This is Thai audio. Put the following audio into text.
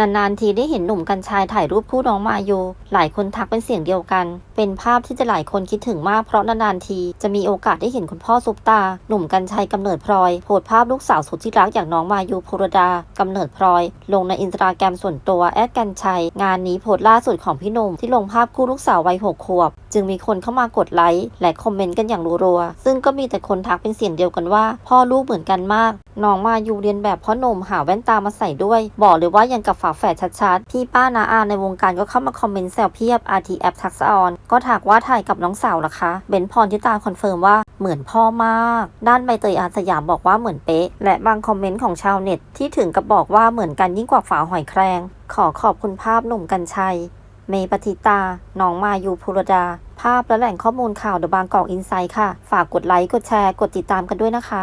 นานๆทีได้เห็นหนุ่มกัญชัยถ่ายรูปคู่น้องมายูหลายคนทักเป็นเสียงเดียวกัน เป็นภาพที่จะหลายคนคิดถึงมากเพราะนานๆที จะมีโอกาสได้เห็นคุณพ่อซุปตา หนุ่มกัญชัยกำเนิดพลอย โพสภาพลูกสาวสุดที่รักอย่างน้องมายูพรดากำเนิดพลอย ลงในอินสตาแกรมส่วนตัวแอดกัญชัย งานนี้โพสล่าสุดของพี่หนุ่มที่ลงภาพคู่ลูกสาววัยหกขวบ จึงมีคนเข้ามากดไลค์และคอมเมนต์กันอย่างรัวๆซึ่งก็มีแต่คนทักเป็นเสียงเดียวกันว่า พ่อลูกเหมือนกันมากน้องมายูเรียนแบบพ่อหนุ่มหาแว่นตามาใส่ด้วย บอกเลยว่ายังกับฝาแฝดชัดๆ พี่ป้านาอาในวงการก็เข้ามาคอมเมนต์แซวเพียบ RT แอปทักษะออนก็ถากว่าถ่ายกับน้องสาวล่ะคะ เบนพรทิตาคอนเฟิร์มว่าเหมือนพ่อมาก ด้านใบเตยอาสยามบอกว่าเหมือนเป๊ะ และบางคอมเมนต์ของชาวเน็ตที่ถึงกับบอกว่าเหมือนกันยิ่งกว่าฝาหอยแครงขอขอบคุณภาพหนุ่มกัญชัย เมย์ปฏิตา น้องมายูพุรดา ภาพและแหล่งข้อมูลข่าวเดอะบางกอกอินไซด์ค่ะ ฝากกดไลค์ กดแชร์ กดติดตามกันด้วยนะคะ